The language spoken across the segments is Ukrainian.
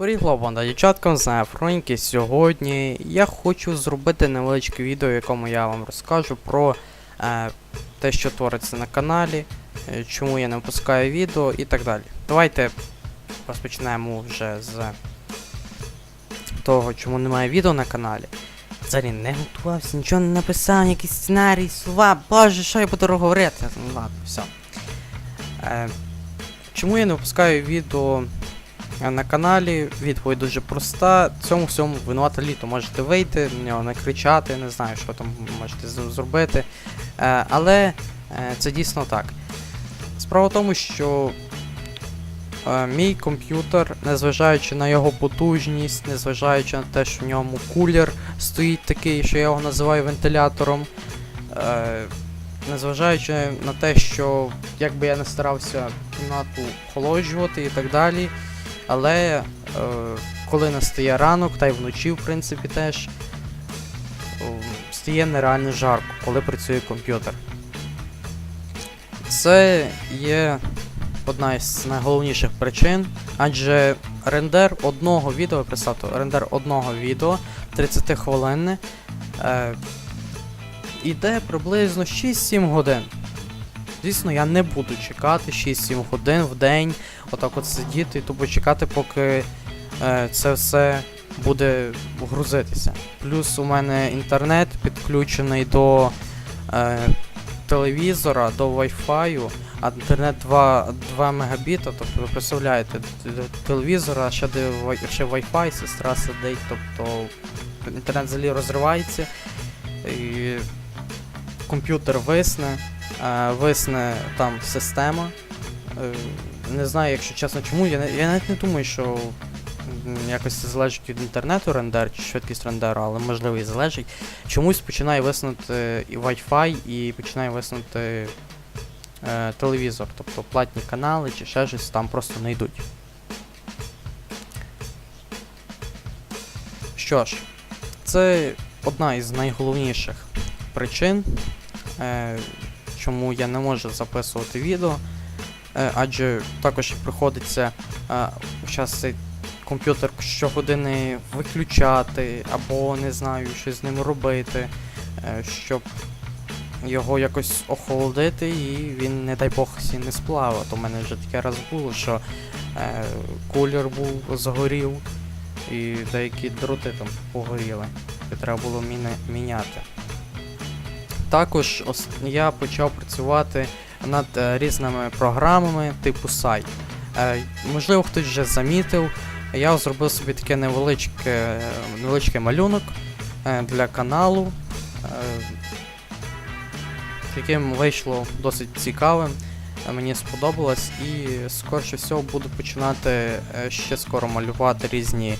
Привіт, банда, дівчаткам знаю Фроньки. Сьогодні я хочу зробити невеличке відео, в якому я вам розкажу про е, те, що твориться на каналі, е, чому я не випускаю відео і так далі. Давайте розпочнемо вже з того, чому немає відео на каналі. Взагалі не готувався, нічого не написав, якийсь сценарій, слова, боже, що я буду говорити? Ну ладно, все. Е, чому я не випускаю відео на каналі? Відповідь дуже проста. Цьому всьому винувата літо. Можете вийти, на нього накричати, не знаю, що там можете зробити. Е, але е, це дійсно так. Справа в тому, що е, мій комп'ютер, незважаючи на його потужність, незважаючи на те, що в ньому кулер стоїть такий, що я його називаю вентилятором. Незважаючи на те, що як би я не старався кімнату охолоджувати і так далі. Але е, коли настає ранок, та й вночі, в принципі, теж е, стає нереально жарко, коли працює комп'ютер. Це є одна із найголовніших причин, адже рендер одного відео, представте, рендер одного відео 30 хвилин е, іде приблизно 6-7 годин. Звісно, я не буду чекати 6-7 годин в день, отак от сидіти і тупо чекати, поки е, це все буде грузитися. Плюс у мене інтернет підключений до е, телевізора, до Wi-Fi, а інтернет 2, 2 мегабіта, тобто ви представляєте, телевізора, ще, де ще Wi-Fi, сестра сидить, тобто інтернет взагалі розривається. І комп'ютер висне, висне там система. Е, не знаю, якщо чесно, чому. Я, я навіть не думаю, що якось це залежить від інтернету рендер чи швидкість рендеру, але можливо і залежить. Чомусь починає виснути і Wi-Fi, і починає виснути е, телевізор, тобто платні канали чи ще щось там просто не йдуть. Що ж, це одна із найголовніших причин, е, чому я не можу записувати відео. Е, адже також приходиться е, зараз цей комп'ютер щогодини виключати, або не знаю, щось з ним робити, е, щоб його якось охолодити і він, не дай Бог, сі не сплавив. То в мене вже таке раз було, що е, кулер був, згорів, і деякі дроти там погоріли. І треба було міняти. Також я почав працювати над е, різними програмами типу сайт. Е, можливо, хтось вже замітив. Я зробив собі таке невеличке, невеличкий малюнок е, для каналу, яким вийшло досить цікавим. Мені сподобалось і скорше всього буду починати ще скоро малювати різні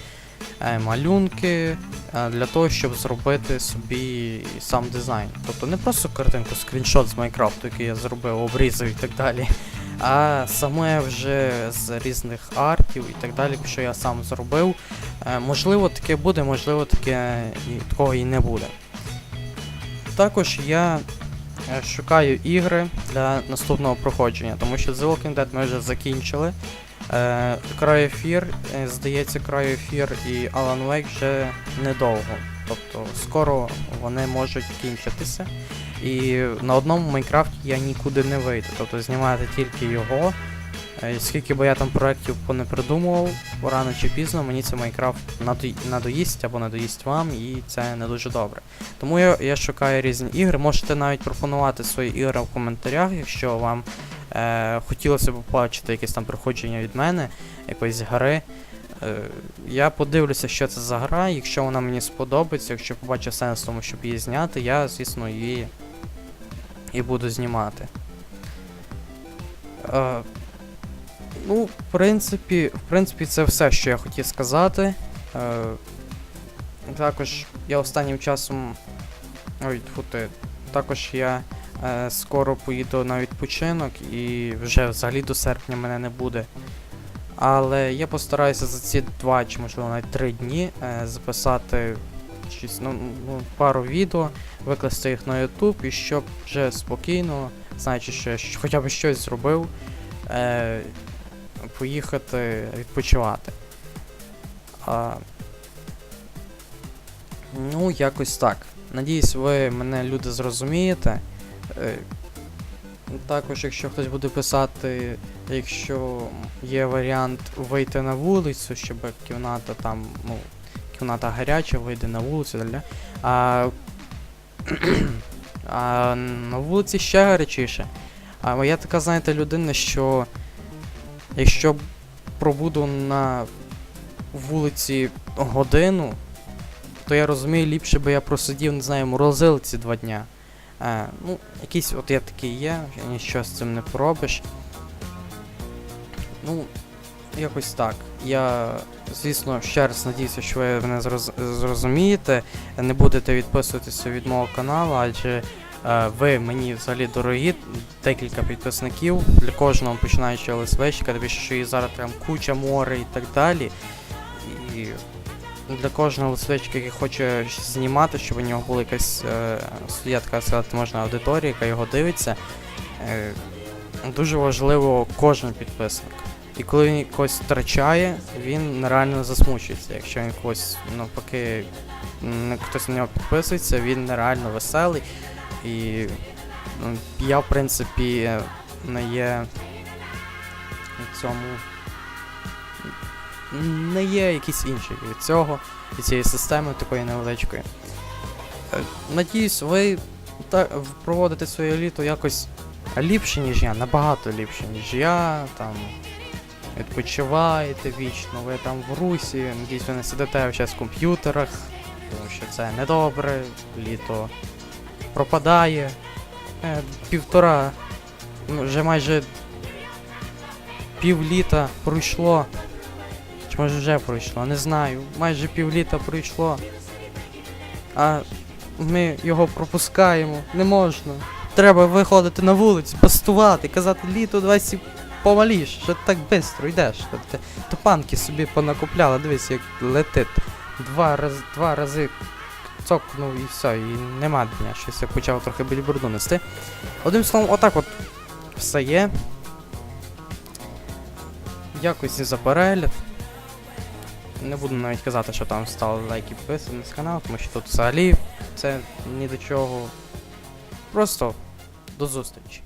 малюнки для того, щоб зробити собі сам дизайн. Тобто не просто картинку, скріншот з Майнкрафту, який я зробив, обрізав і так далі, а саме вже з різних артів і так далі, що я сам зробив. Е, Можливо, таке буде, можливо, таке такого і не буде. Також я е, шукаю ігри для наступного проходження, тому що The Walking Dead ми вже закінчили. Е, Крайофір, е, здається, Крайофір і Alan Wake вже недовго. Тобто скоро вони можуть кінчитися. І на одному Майнкрафті я нікуди не вийду. Тобто знімати тільки його. Е, Скільки би я там проєктів не придумував, рано чи пізно мені це Майнкрафт надоїсть або надоїсть вам, і це не дуже добре. Тому я, я шукаю різні ігри. Можете навіть пропонувати свої ігри в коментарях, якщо вам е, хотілося б побачити якесь там проходження від мене, якоїсь гри. Е, я подивлюся, що це за гра. Якщо вона мені сподобається, якщо побачу сенс в тому, щоб її зняти, я, звісно, її і буду знімати. Е, ну, в принципі, в принципі, це все, що я хотів сказати. Е, також я останнім часом. Ой, тьфу ти. Також я скоро поїду на відпочинок і вже взагалі до серпня мене не буде. Але я постараюся за ці два чи можливо навіть три дні е, записати щось, ну, ну, пару відео, викласти їх на YouTube і щоб вже спокійно, знаючи, що я хоча б щось зробив, е, поїхати відпочивати. А, ну, якось так. Надіюсь, ви мене люди зрозумієте. Також, якщо хтось буде писати, якщо є варіант вийти на вулицю, щоб кімната там, ну, кімната гаряча, вийде на вулицю, далі. А, а на вулиці ще гарячіше. А я така, знаєте, людина, що якщо пробуду на вулиці годину, то я розумію, ліпше би я просидів, не знаю, морозилці два дня. Е, ну, якийсь от я такий є, нічого з цим не поробиш. Ну, якось так. Я, звісно, ще раз надіюся, що ви мене зроз- зрозумієте, не будете відписуватися від мого каналу, адже е, ви мені взагалі дорогі, декілька підписників, для кожного починаючи ЛСВщика, тобі що і зараз там куча море і так далі. І для кожного ЛСВщика, який хоче знімати, щоб у нього була якась е, своя така сказати, можна аудиторія, яка його дивиться. Е, дуже важливо кожен підписник. І коли він когось втрачає, він нереально засмучується. Якщо він когось навпаки хтось на нього підписується, він нереально веселий. І ну, я, в принципі, не є в цьому. Не є якийсь інший від цього, від цієї системи такої невеличкої. Е, Надіюсь, ви та, проводите своє літо якось ліпше, ніж я, набагато ліпше, ніж я. Там відпочиваєте вічно, ви там в русі, надіюсь, ви не сидите зараз в комп'ютерах, тому що це недобре, літо пропадає. Е, півтора, ну, вже майже півліта пройшло. Може вже пройшло, не знаю. Майже півліта пройшло. А ми його пропускаємо. Не можна. Треба виходити на вулицю, бастувати, казати літо 20 помаліш, що ти так швидко йдеш. Що ти топанки собі понакупляла, дивись, як летить. Два, раз, два рази цокнув і все, і нема дня. Щось я почав трохи білібурду нести. Одним словом, отак от все є. Дякую всім за. Не буду навіть казати, що там стали лайки підписані з канал, тому що тут взагалі це ні до чого. Просто до зустрічі.